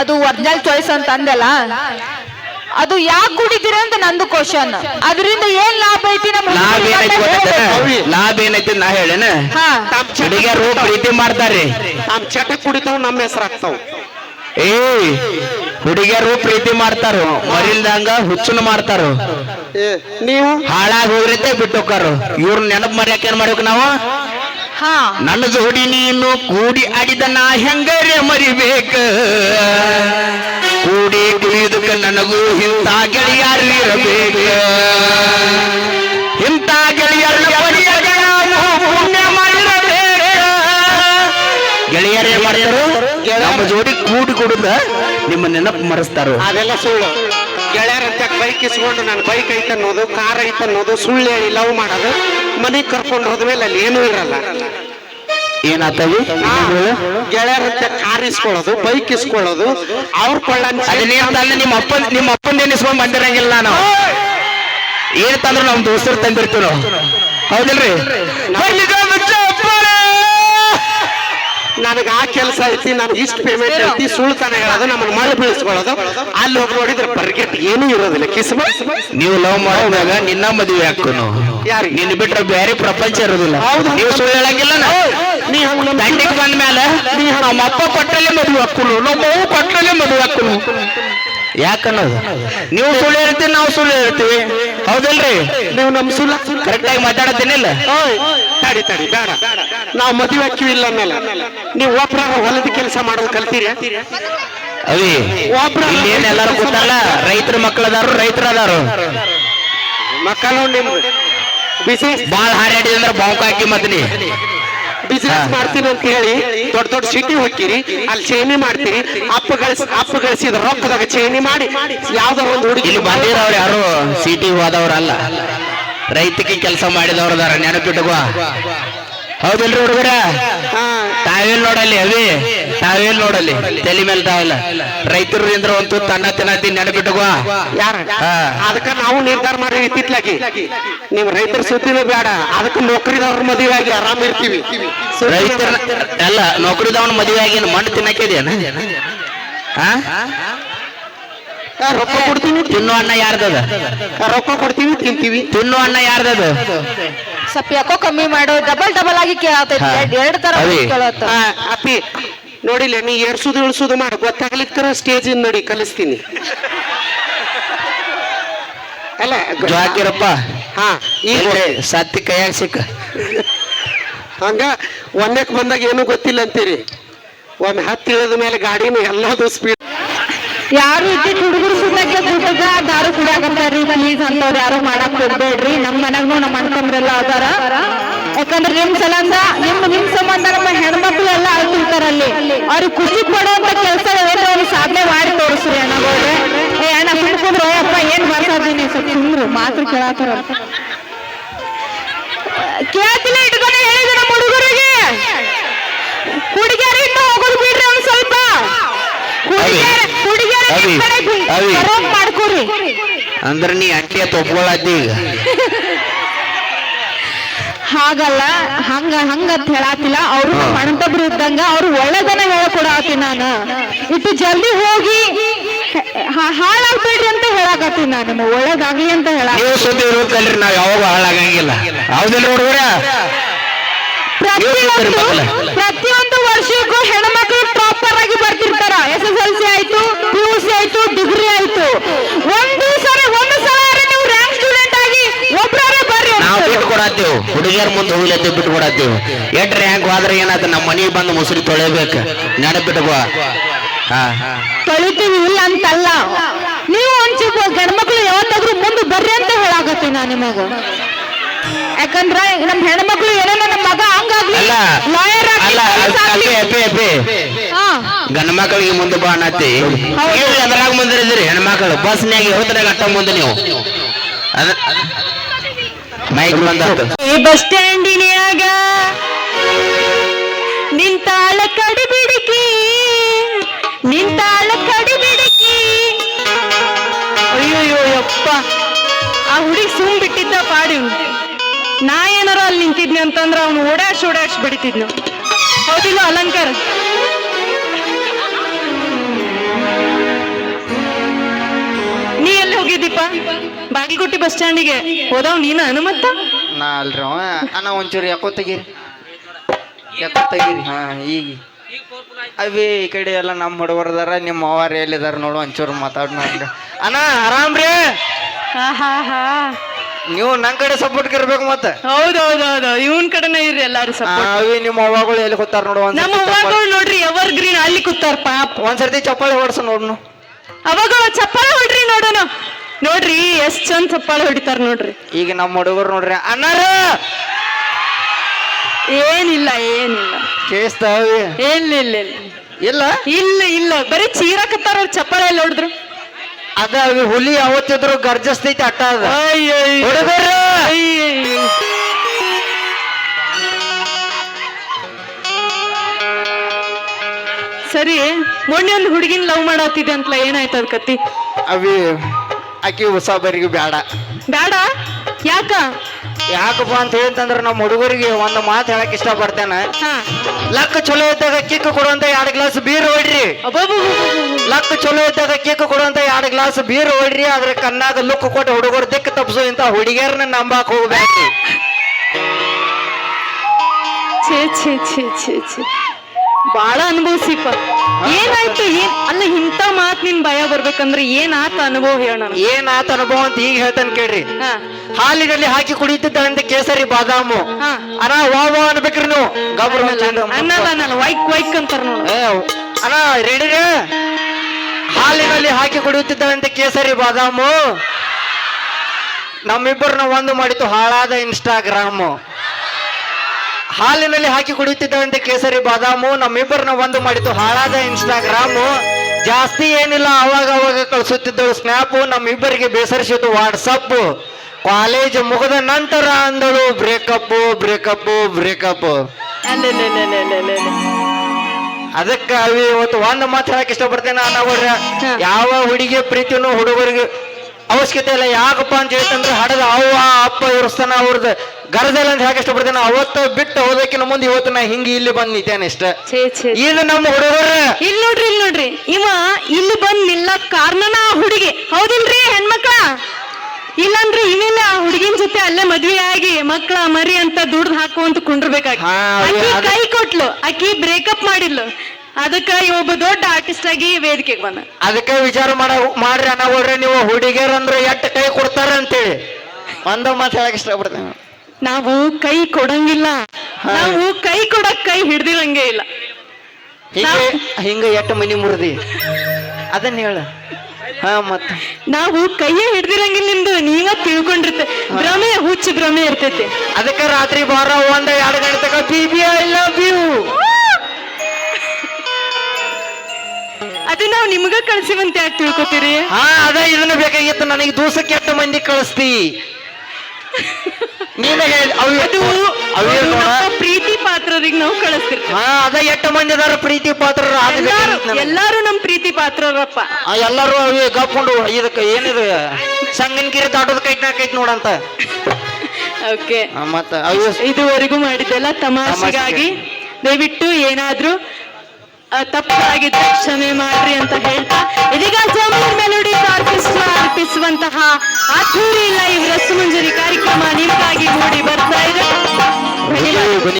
ಅದು original choice ಅಂತ ಅಂದಲ್ಲ? ಅದು ಯಾಕೆ ಕುಡಿತೀರ ಅಂತ ನಂದು ಕ್ವಶನ್ ಅದರಿಂದ ಏನ್ ಲಾಭ ಐತಿ ನಮ್ಮ ಲಾಭ ಏನೈತಿ ನಾ ಹೇಳೇನ. ಹಾ. ಹುಡುಗಿಯರು ಪ್ರೀತಿ ಮಾಡ್ತಾರ್ರಿ ನಮ್ ಚಟ ಕುಡಿತಾವ್ ನಮ್ಮ ಹೆಸರು ಆಗ್ತಾವ್ ಏ ಹುಡುಗಿಯರು ಪ್ರೀತಿ ಮಾಡ್ತಾರು? ಮರಿಲ್ದಂಗ ಹುಚ್ಚನ ಮಾಡ್ತಾರು? ನೀವು? ಹಾಳಾಗಿ ಹೋಗ್ರತೆ ಬಿಟ್ಟು ಹೋಗ್ತಾರ ಇವ್ರ ನೆನಪು ಮರ್ಯಾಕ ಏನ್ ಮಾಡ್ಬೇಕು ನಾವು? ನನ್ನ ಜೋಡಿ ನೀನು ಕೂಡಿ ಆಡಿದ ನಾ ಹೆಂಗರೆ ಮರಿಬೇಕ? ಕೂಡಿ ಕುಡಿಯುದಕ್ಕ ನನಗೂ ಇಂಥ ಗೆಳೆಯರು ಇರಬೇಕ. ಇಂಥ ಗೆಳೆಯರ ಗೆಳೆಯರೇ ಮಾಡ್ತಾರು? ನಮ್ಮ ಜೋಡಿ ಕೂಡಿ ಕೊಡುದ ನಿಮ್ಮ ನೆನಪು ಮರೆಸ್ತಾರು? ಅದೆಲ್ಲ ಸುಳ್ಳು. ಗೆಳೆಯರಂತ ಬೈಕ್ ಇಸ್ಕೊಂಡು ನಾನು ಬೈಕ್ ಐತೆ ಅನ್ನೋದು ಕಾರ್ ಐತೆ ಅನ್ನೋದು ಸುಳ್ಳು ಹೇಳಿ ಲವ್ ಮಾಡೋದು. ಮನೆಗೆ ಕರ್ಕೊಂಡು ಹೋದ್ಮೇಲೆ ಅಲ್ಲಿ ಏನೂ ಇರಲ್ಲ. ಏನಾತವಿ ಗೆಳೆಯರಂತೆ ಕಾರ್ ಇಸ್ಕೊಳ್ಳೋದು ಬೈಕ್ ಇಸ್ಕೊಳ್ಳೋದು ಅವ್ರ ಕೊಳ್ಳ ನಿಮ್ಮ ಅಪ್ಪ ನಿಮ್ಮ ಅಪ್ಪನ ನೆನೆಸ್ಕೊಂಡ್ ಬಂದಿರಂಗಿಲ್ಲ ನಾವು ಏನ್ ತಂದ್ರು ನಮ್ ದೋಸ್ತರು ತಂದಿರ್ತೀವಿ ನಾವು ಹೌದಿಲ್ರಿ! ನನಗೆ ಆ ಕೆಲಸ ಐತಿ ನನಗೆ ಇಷ್ಟು ಪೇಮೆಂಟ್ ಐತಿ ಸುಳ್ತಾನೆ ಹೇಳೋದು ನಮ್ಮನ್ನ ಮಳೆ ಬೀಳಿಸ್ಕೊಳ್ಳೋದು. ಅಲ್ಲಿ ಹೋಗಿ ನೋಡಿದ್ರೆ ಬರ್ಗೆಟ್ ಏನೂ ಇರೋದಿಲ್ಲ. ಕಿಸ್ಮ. ನೀವು ಲವ್ ಮಾಡಿದಾಗ ನಿನ್ನ ಮದುವೆ ಹಾಕೋನು? ನಿನ್ನ ಬಿಟ್ರೆ ಬೇರೆ ಪ್ರಪಂಚ ಇರೋದಿಲ್ಲ. ಹೌದು. ನೀವು ಸುಳ್ಳು ಹೇಳಂಗಿಲ್ಲ ನೀನು ನೀ ದಂಡಿಗೆ ಬಂದ ಮೇಲೆ ನಮ್ಮ ಅಪ್ಪ ಕೊಟ್ಟಲ್ಲೇ ಮದುವೆ ಹಾಕೋನು ನಮ್ಮ ಕೊಟ್ಟಲ್ಲೇ ಮದುವೆ ಹಾಕೋನು. ಯಾಕನ್ನೋದು? ನೀವು ಸುಳ್ಳು ಹೇಳ್ತೀವಿ ನಾವು ಸುಳ್ಳು ಹೇಳ್ತೀವಿ. ಹೌದಲ್ರಿ? ನೀವು ನಮ್ಮ ಸುಳ್ಳು ಕರೆಕ್ಟ್ ಆಗಿ ಮಾತಾಡತ್ತೇನಿಲ್ಲ? ತಡಿ ತಡಿ ಬೇಡ. ನಾವು ಮದುವೆ ಹಾಕಿವಿ ಇಲ್ಲ ಅನ್ನಲ್ಲ. ನೀವು ಒಬ್ರ ಹೊಲದ ಕೆಲಸ ಮಾಡೋದು ಕಲ್ತೀರಿ? ಅವಿ ಒಬ್ರ ಗೊತ್ತಲ್ಲ ಏನ್ ಎಲ್ಲಾರು ಕೂತಾರಲ್ಲ ರೈತರ ಮಕ್ಕಳದಾರು ರೈತರ ಅದಾರು. ಮಕ್ಕಳು ನಿಮ್ ಬಿಸಿ? ಬಾಳ್ ಹಾರಾಡಿದ್ರೆ ಅಂದ್ರೆ ಬಾಂಕ್ ಹಾಕಿ ಮತ್ನಿ ಬಿಸಿನೆಸ್ ಮಾಡ್ತೀನಿ ಅಂತ ಹೇಳಿ ದೊಡ್ಡ ದೊಡ್ಡ ಸಿಟಿ ಹೋಗ್ತೀರಿ ಅಲ್ಲಿ ಚೇನಿ ಮಾಡ್ತೀರಿ ಅಪ್ಪ ಗಳಿಸಿ ಅಪ್ಪ ಗಳಿಸಿದ ರೊಕ್ಕದಾಗ ಚೇನಿ ಮಾಡಿ ಯಾವ್ದೋ ಒಂದು ಹುಡುಗಿ ಇಲ್ಲಿ ಬಂದಿರೋರು ಯಾರು? ಸಿಟಿ ಹೋದವ್ರಲ್ಲ. ರೈತಕ್ಕೆ ಕೆಲಸ ಮಾಡಿದವ್ರದಾರ ನೆನಪಿಟ್ಟುಕೋ ಹೌದಿಲ್ರಿ ಹುಡುಗರ? ಹಾ, ತಾವೇಲ್ ನೋಡಲ್ಲಿ ಅವಿ? ತಾವೇಲ್ ನೋಡಲ್ಲಿ? ತಲೆ ಮೇಲೆ ತಾವಿಲ್ಲ. ರೈತರು ಇಂದ್ರ ಒಂದು ತನ್ನ ತಿನ್ನತಿ ನೆನಪಿಟ್ಟುಕೋ ಯಾರ. ಅದಕ್ಕ ನಾವು ನಿರ್ಧಾರ ಮಾಡಿ ಇತ್ತಿತ್ಲಾಗಿ ನೀವು ರೈತರ ಸುದ್ದಿನೂ ಬೇಡ. ಅದಕ್ಕೆ ನೌಕರಿದವ್ರ ಮದುವೆ ಆಗಿ ಆರಾಮ್ ಇರ್ತೀವಿ. ರೈತರ ಅಲ್ಲ ನೌಕರಿದವನ ಮದುವೆ ಆಗಿ ಮಣ್ಣು ಆ, ರೊಕ್ಕ ಕೊಡ್ತೀವಿ ತಿನ್ನು ಅಣ್ಣ ಯಾರ್ದದ? ರೊಕ್ಕ ಕೊಡ್ತೀವಿ ತಿಂತೀವಿ. ತಿನ್ನು ಅಣ್ಣ ಯಾರ್ದದು? ಸ್ವಲ್ಪ ಯಾಕೋ ಕಮ್ಮಿ ಮಾಡೋ ಡಬಲ್ ಡಬಲ್ ಆಗಿ ಕೇಳತೈತಿ. ಎರಡ್ ತರ. ಕೇಳತ್ತ. ಆ, ಅಪ್ಪಿ ನೋಡಿಲ್ಲ ನೀ ಏರ್ಸುದು ಇಳಿಸುದು ಮಾಡು ಗೊತ್ತಾಗ್ಲಿಕ್ಕರ ಸ್ಟೇಜ್ ನೋಡಿ ಕಲಿಸ್ತೀನಿ. ಅಲ್ಲ ಗ- ಜೋಕಿರಪ್ಪ ಹಾ ಈಗ ಇಲ್ರಿ ಸತ್ತಿ ಕೈಯಾಗ ಸಿಕ್ಕ. ಹಂಗ ಒಂದಕ್ಕೆ ಬಂದಾಗ ಏನೂ ಗೊತ್ತಿಲ್ಲ ಅಂತೀರಿ. ಒಮ್ಮೆ ಹತ್ತಿ ಇಳಿದ ಮೇಲೆ ಗಾಡಿನ ಎಲ್ಲದೂ ಸ್ಪೀಡ್ ಯಾರು ಇದ್ದಿದ್ ಹುಡುಗರು ಸುಮ್ಮನೆ ದಾರು ಕುಡಿಯಾಕತ್ತಾರ್ರಿ ಪ್ಲೀಸ್ ಅಂತವ್ರು ಯಾರು ಮಾಡಕ್ ಹೋಗ್ಬೇಡ್ರಿ. ನಮ್ ಮನೆಗೂ ನಮ್ಮ ಅಣ್ಣಂದ್ರೆಲ್ಲ ಅದಾರ. ಯಾಕಂದ್ರೆ ನಿಮ್ ಸಲಂದ ನಿಮ್ ನಿಮ್ ಸಂಬಂಧ ನಮ್ಮ ಹೆಣ್ಮಕ್ಳು ಎಲ್ಲ ಆಗ್ತಿರ್ತಾರಲ್ಲಿ ಅವ್ರಿಗೆ ಖುಷಿ ಕೊಡುವಂತ ಕೆಲಸ ಏನಾದ್ರು ಅವ್ರು ಸಾಧನೆ ಮಾಡಿ ತೋರಿಸ್ರಿ ಅಣ್ಣಗೋಡ್ರೆ ಏ ಅಣ್ಣ ಸುಮ್ಕುಂದ್ರು ಅಪ್ಪ ಏನ್ ಮಾತಾಡ್ತೀನಿ ಸ್ವಲ್ಪ ಸುಮ್ರು ಮಾತ್ರ ಕೇಳತ್ತಾರ ಕೇಳ್ತಿಲ್ಲ ಇಟ್ಕೊಂಡು ಹೇಳಿದ ನಮ್ಮ ಹುಡುಗರಿಗೆ. ಹುಡುಗಿಯರಿಂದ ಹೋಗೋದು ಬಿಡ್ರಿ ಒಂದ್ ಸ್ವಲ್ಪ. ಹುಡುಗಿಯರ ಹುಡುಗಿಯರ ಮಾಡ್ಕೊಡ್ರಿ ಮಾಡ್ಕೊರಿ. ಅಂದ್ರ ನೀ ಅಂಟಿ ತೊಪ್ಕೊಳದ್ದಿ ಈಗ. ಹಾಗಲ್ಲ ಹಂಗ ಹಂಗ ಅಂತ ಹೇಳಾತಿಲ್ಲ. ಅವರು ಮಣ್ತಬ್ರು ಇದ್ದಂಗ ಅವ್ರು ಒಳ್ಳೆದನ್ನ ಹೇಳ್ಕೊಡಾತೀನಿ ನಾನು. ಇಟ್ಟು ಜಲ್ದಿ ಹೋಗಿ ಹಾಳಾಗ್ಬೇಡ್ರಿ ಅಂತ ಹೇಳಾಕತ್ತೀನಿ ನಾನು ನಿಮ್ಗೆ. ಒಳ್ಳೇದಾಗ್ಲಿ ಅಂತ ಹೇಳ ನೀವು ಸುದ್ದಿ ಇರುತ್ತಲ್ರಿ ನಾವ್ ಯಾವಾಗ ಹಾಳಾಗಂಗಿಲ್ಲ. ಹೌದಿಲ್ಲ ಹುಡುಗರ? ಪ್ರತಿಯೊಂದು ವರ್ಷಕ್ಕೂ ಹೆಣ್ಮಕ್ಳು ಪ್ರಾಪರ್ ಆಗಿ ಬರ್ತಿರ್ತಾರ. ಎಸ್ ಎಸ್ ಎಲ್ ಸಿ ಆಯ್ತು ಪಿ ಯು ಸಿ ಆಯ್ತು ಡಿಗ್ರಿ ಆಯ್ತು. ಒಂದು ಬಿಟ್ಟು ಕೊಡತ್ತೇವ್? ಹುಡುಗಿಯರ್ ಮುಂದೆ ಹೋಗ್ಲತ್ತೆ ಬಿಟ್ಟು ಕೊಡತ್ತೇವ್. ಎಟ್ ರ್ಯಾಂಕ್ ಹೋದ್ರೆ ಏನಾಯ್ತು? ನಮ್ಮ ಮನೆಗೆ ಬಂದು ಮುಸುರಿ ತೊಳೆಬೇಕು. ನೆನಪಿಟ್ಕೋ. ತೊಳಿತೀವಿ ಇಲ್ಲ ಅಂತಲ್ಲ. ನೀವು ಒಂಚೂರು ಗಂಡ್ಮಕ್ಳು ಯಾವತ್ತಾದ್ರೂ ಮುಂದೆ ಬರ್ರಿ ಅಂತ ಹೇಳಾಕತ್ತೀನಿ ನಾ ನಿಮಗ. ಯಾಕಂದ್ರ ನಮ್ ಹೆಣ್ಮಕ್ಳು ಏನೋ ನಮ್ಮ ಮಗ ಹಂಗಾಗ್ಲಿ ಲಾಯರ್ ಗಂಡ ಮಕ್ಕಳಿಗೆ ಮುಂದೆ ಬಾ ಅನ್ನತ್ತಿ. ನೀವು ಎದ್ರಾಗ ಮುಂದಿರಿದ್ರಿ ಹೆಣ್ಮಕ್ಳು ಬಸ್ನ್ಯಾಗ ಹೋದ್ರೆ ಅಟ್ಟ ಮುಂದೆ ನೀವು. ಅದ ಮೈಕ್ ಬಂದಾತು ಈ ಬಸ್ ಸ್ಟ್ಯಾಂಡಿನ್ಯಾಗ ನಿಂತಾಳ ಕಡಿಬಿಡಿಕಿ ನಿಂತಾಳ ಕಡಿಬಿಡಿಕಿ. ಅಯ್ಯೋ ಯಪ್ಪ. ಆ ಹುಡುಗಿ ಸುಮ್ ಬಿಟ್ಟಿದ್ದ ಪಾಡಿ. ನಾ ಏನಾರ ಅಲ್ಲಿ ನಿಂತಿದ್ನಿ ಅಂತಂದ್ರ ಅವ್ನು ಓಡಾಡ್ಸಿ ಓಡಾಡ್ಸಿ ಬಿಡ್ತಿದ್ನು ಹೌದಿಲ್ಲ ಅಲಂಕಾರ? ಬಾಗಲಕೋಟೆ ಬಸ್ ಸ್ಟ್ಯಾಂಡಿಗೆ ಹೋದವ್ ನೀನ ಹನುಮಂತ ನಾ ಅಲ್ರಿ ಅವ. ಅಣ್ಣ ಒಂಚೂರು ಯಾಕೋ ತೆಗೀರಿ. ಯಾಕೋ ತೆಗೀರಿ ಹಾ ಈಗ. ಅವೇ ಈ ಕಡೆ ಎಲ್ಲ ನಮ್ಮ ಹುಡುಗರದಾರ ನಿಮ್ಮ ಅವ್ವಾರ ಎಲ್ಲಿದಾರ ನೋಡು ಒಂಚೂರು ಮಾತಾಡ್ ನಂಗೆ ಅಣ್ಣ ಆರಾಮ್ ರೀ? ನೀವು ನನ್ನ ಕಡೆ ಸಪೋರ್ಟ್ ಇರ್ಬೇಕು ಮತ್ತೆ? ಹೌದೌದೌದು ಇವನ್ ಕಡೆನೇ ಇರ್ರಿ ಎಲ್ಲಾರು ಆ, ಅವಿ ನಿಮ್ಮ ಅವ್ವಗಳು ಎಲ್ಲಿ ಕೂತಾರ ನೋಡು ನಮ್ಮ ಅವ್ವಾಗಳು ನೋಡ್ರಿ ಎವರ್ ಗ್ರೀನ್ ಅಲ್ಲಿ ಕೂತಾರ ಪಾಪ. ಒಂದ್ಸರ್ತಿ ಚಪ್ಪಾಳೆ ಹೊಡ್ಸ ನೋಡ್ನು. ಅವಾಗಳು ಚಪ್ಪಾಳೆ ಹೊಡ್ರಿ ನೋಡೋಣ ನೋಡ್ರಿ ಎಷ್ಟ್ ಚಂದ ಚಪ್ಪಾಳೆ ಹೊಡಿತಾರ ನೋಡ್ರಿ. ಈಗ ನಮ್ಮ ಹುಡುಗರು ನೋಡ್ರಿ ಅಣ್ಣಾರ! ಏನಿಲ್ಲ ಏನಿಲ್ಲ. ಕೇಳಿಸ್ತಾವಿ? ಇಲ್ಲ ಇಲ್ಲ ಇಲ್ಲ. ಇಲ್ಲ? ಇಲ್ಲ ಇಲ್ಲ. ಬರೀ ಚೀರಾಕತ್ತಾರ ಅವ್ರ ಚಪ್ಪಾಳೆ ಎಲ್ಲ ಹೊಡೆದ್ರು. ಅದ ಅವಿ ಹುಲಿ ಯಾವತ್ತಿದ್ರು ಗರ್ಜಸ್ತೈತಿ ಅಟ್ಟ ಅದ. ಹುಡುಗರು! ಸರಿ ಮೊನ್ನೆ ಒಂದು ಹುಡುಗಿನ ಲವ್ ಮಾಡತ್ತಿದೆ ಅಂತಲ ಏನಾಯ್ತು ಅದ್ ಕತ್ತಿ ಅವಿ ಆಕಿ ಹೊಸ ಬರಿಗೆ ಬೇಡ ಬೇಡ ಯಾಕ? ಯಾಕಪ್ಪ ಅಂತ ಹೇಳ್ತಂದ್ರ ನಮ್ಮ ಹುಡುಗರಿಗೆ ಒಂದು ಮಾತು ಹೇಳಕ್ ಇಷ್ಟ ಪಡ್ತೇನೆ ಹಾ. ಲಕ್ ಚಲೋ ಇದ್ದಾಗ ಕಿಕ್ ಕೊಡುವಂತ ಎರಡು ಗ್ಲಾಸ್ ಬೀರ್ ಹೊಡ್ರಿ. ಲಕ್ ಚಲೋ ಇದ್ದಾಗ ಕಿಕ್ ಕೊಡುವಂತ ಎರಡು ಗ್ಲಾಸ್ ಬೀರ್ ಹೊಡ್ರಿ ಅದ್ರ ಕನ್ನಾಗ ಲುಕ್ ಕೊಟ್ಟು ಹುಡುಗರು ದಿಕ್ಕ ತಪ್ಸು ಇಂತ ಹುಡುಗಿಯರನ್ನ ನಂಬಾಕ್ ಹೋಗ್ಬೇಕು ಛೇ ಛೇ ಛೇ ಛೇ ಛೇ. ಬಾಳ ಅನುಭವಿಸಿಪ್ಪ. ಏನಾಯ್ತು? ಏನ್ ಅಲ್ಲ ಇಂತ ಮಾತ್ ನಿನ್ ಭಯ ಬರ್ಬೇಕಂದ್ರೆ ಆತ ಅನುಭವ ಹೇಳ ನನಗೆ? ಏನ್ ಆತ ಅನುಭವ ಅಂತ ಈಗ ಹೇಳ್ತಾನೆ ಕೇಳ್ರಿ. ಹಾ. ಹಾಲಿನಲ್ಲಿ ಹಾಕಿ ಕುಡಿಯುತ್ತಿದ್ದ ಕೇಸರಿ ಬಾದಾಮು. ಅಣ್ಣ ವಾ ವಾ ಅನ್ಬೇಕ್ರಿ ನೀವು. ಗಬ್ರ ಅನ್ನಲ್ಲ ಅನ್ನಲ್ಲ ವೈಕ್ ವೈಕ್ ಅಂತಾರ ನೋಡು. ಅಣ್ಣ ರೆಡಿ ಹಾಲಿನಲ್ಲಿ ಹಾಕಿ ಕುಡಿಯುತ್ತಿದ್ದಂತೆ ಕೇಸರಿ ಬಾದಾಮು. ನಮ್ಮಿಬ್ಬರನ್ನ ಒಂದು ಮಾಡಿತು ಹಾಳಾದ ಇನ್ಸ್ಟಾಗ್ರಾಮು ಹಾಲಿನಲ್ಲಿ ಹಾಕಿ ಕುಡಿಯುತ್ತಿದ್ದಂತೆ ಕೇಸರಿ ಬಾದಾಮು ನಮ್ಮಿಬ್ಬರನ್ನ ಒಂದು ಮಾಡಿತು ಹಾಳಾದ ಇನ್ಸ್ಟಾಗ್ರಾಮು ಜಾಸ್ತಿ ಏನಿಲ್ಲ ಅವಾಗ ಅವಾಗ ಕಳಿಸುತ್ತಿದ್ದಳು ಸ್ನ್ಯಾಪು ನಮ್ಮಿಬ್ಬರಿಗೆ ಬೇಸರಿಸಿತು ವಾಟ್ಸಪ್ ಕಾಲೇಜ್ ಮುಗಿದ ನಂತರ ಅಂದಳು ಬ್ರೇಕಪ್ ಬ್ರೇಕಪ್ ಬ್ರೇಕಪ್ ಅದಕ್ಕೆ ಅವಿ ಇವತ್ತು ಒಂದು ಮಾತು ಹೇಳಕ್ ಇಷ್ಟಪಡ್ತೇನೆ ಅನ್ನೋಡ್ರ ಯಾವ ಹುಡುಗಿ ಪ್ರೀತಿನೂ ಹುಡುಗರಿಗೆ ಅವಶ್ಯಕತೆ ಇಲ್ಲ. ಯಾಕಪ್ಪ ಅಂತ ಹೇಳ್ತಂದ್ರೆ ಹಡದ ಅವ್ವ ಅಪ್ಪ ಇವ್ರಸ್ತಾನ ಅವ್ರದ್ದು. ಗರಜಲ್ಲ ಅಂತ ಹೇಗೆ ಇಷ್ಟಪಡ್ತೇನೆ? ಅವತ್ತು ಬಿಟ್ಟು ಹೋದಕ್ಕಿನ ಮುಂದೆ ಇವತ್ತು ನಾ ಹಿಂಗೆ ಇಲ್ಲಿ ಬಂದ್ ನಿಂತೇನೆ ಇಷ್ಟ. ಛೇ ಛೇ ಇದು ನಮ್ಮ ಹುಡುಗರು. ಇಲ್ಲಿ ನೋಡ್ರಿ ಇಲ್ಲಿ ನೋಡ್ರಿ. ಇವ ಇಲ್ಲಿ ಬಂದ್ ನಿಲ್ಲ ಕಾರಣನ ಆ ಹುಡುಗಿ. ಹೌದಿಲ್ರಿ ಹೆಣ್ಮಕ್ಳ? ಇಲ್ಲಂದ್ರೆ ಇವೆಲ್ಲ ಆ ಹುಡುಗಿನ ಜೊತೆ ಅಲ್ಲೇ ಮದ್ವೆ ಆಗಿ ಮಕ್ಳ ಮರಿ ಅಂತ ದುಡ್ದು ಹಾಕುವಂತ ಕುಂಡ್ರಬೇಕಾಗಿ. ಹಾ, ಆಕಿ ಕೈ ಕೊಟ್ಲು. ಆಕಿ ಬ್ರೇಕಪ್ ಮಾಡಿದ್ಲು. ಅದಕ್ಕ ಇವ ಒಬ್ಬ ದೊಡ್ಡ ಆರ್ಟಿಸ್ಟ್ ಆಗಿ ವೇದಿಕೆಗೆ ಬಂದ. ಅದಕ್ಕೆ ವಿಚಾರ ಮಾಡ ಮಾಡ್ರಿ ಅನ್ನೋಡ್ರೆ ನೀವು ಹುಡುಗಿಯರಂದ್ರೆ ಎಟ್ಟು ಕೈ ಕೊಡ್ತಾರ ಅಂತೇಳಿ ಒಂದ ಮಾತು ಹೇಳಕ್ ಇಷ್ಟಪಡ್ತೇನೆ. ನಾವು ಕೈ ಕೊಡಂಗಿಲ್ಲ. ನಾವು ಕೈ ಕೊಡಕ್ ಕೈ ಹಿಡ್ದಿರಂಗೆ ಇಲ್ಲ. ಹಿಂಗೆ ಹಿಂಗೆ ಎಟ್ಟು ಮನಿ ಮುರಿದಿ? ಅದನ್ನ ಹೇಳ. ಹಾ ಮತ್ತ. ನಾವು ಕೈಯೇ ಹಿಡ್ದಿರಂಗಿಲ್ಲ ನಿಂದು ನೀವ ತಿಳ್ಕೊಂಡಿರ್ತೆ. ಭ್ರಮೆ ಹುಚ್ಚು ಭ್ರಮೆ ಇರ್ತೈತಿ. ಅದಕ್ಕೆ ರಾತ್ರಿ ಬಾರ ಒಂದ ಎರಡು ಗಂಟೆ ತಕ B B I love you ಅದು ನಾವು ನಿಮ್ಗ ಕಳ್ಸಿವಂತ ಯಾಕೆ ತಿಳ್ಕೊತೀರಿ? ಹಾ ಅದ ಇದನ್ನ ಬೇಕಾಗಿತ್ತು. ನನಗೆ ದೂಸಕ್ಕೆ ಎಷ್ಟು ಮಂದಿ ಕಳಿಸ್ತಿ. ನೀನ ಅದು ಅವು ನಮ್ಮ ಪ್ರೀತಿ ಪಾತ್ರರಿಗೆ ನಾವು ಕಳಿಸ್ತಿರ್ತೀವಿ. ಹಾ ಅದ ಎಷ್ಟು ಮಂದಿ ಅದಾರ ಪ್ರೀತಿ ಪಾತ್ರ ಎಲ್ಲಾರು ಎಲ್ಲಾರು ನಮ್ ಪ್ರೀತಿ ಪಾತ್ರರಪ್ಪ. ಎಲ್ಲರೂ ಅವಿ ಇದಕ್ಕೆ ಏನಿದು? ಸಂಗನಗಿರಿ ದಾಟೋದ್ ಕೈಟ್ ಕೈಟ್ ನೋಡಂತ. ಓಕೆ ಆ, ಮತ್ತ ಅವು ಇದುವರೆಗೂ ಮಾಡಿದ್ದೆಲ್ಲ ತಮಾಷೆಗಾಗಿ ದಯವಿಟ್ಟು ಏನಾದ್ರೂ ಆ, ತಪ್ಪಾಗಿದ್ರೆ ಕ್ಷಮೆ ಮಾಡ್ರಿ ಅಂತ ಹೇಳ್ತಾ ಇದೀಗ ಜಮೀನ್ ಮೆಲೋಡಿ ಆರ್ಕೆಸ್ಟ್ರಾ ಅರ್ಪಿಸುವಂತಹ ಅದ್ದೂರಿ ಲೈವ್ ರಸಮಂಜರಿ ಕಾರ್ಯಕ್ರಮ ನಿಮಗಾಗಿ ಮೂಡಿ ಬರ್ತಾ ಇದೆ.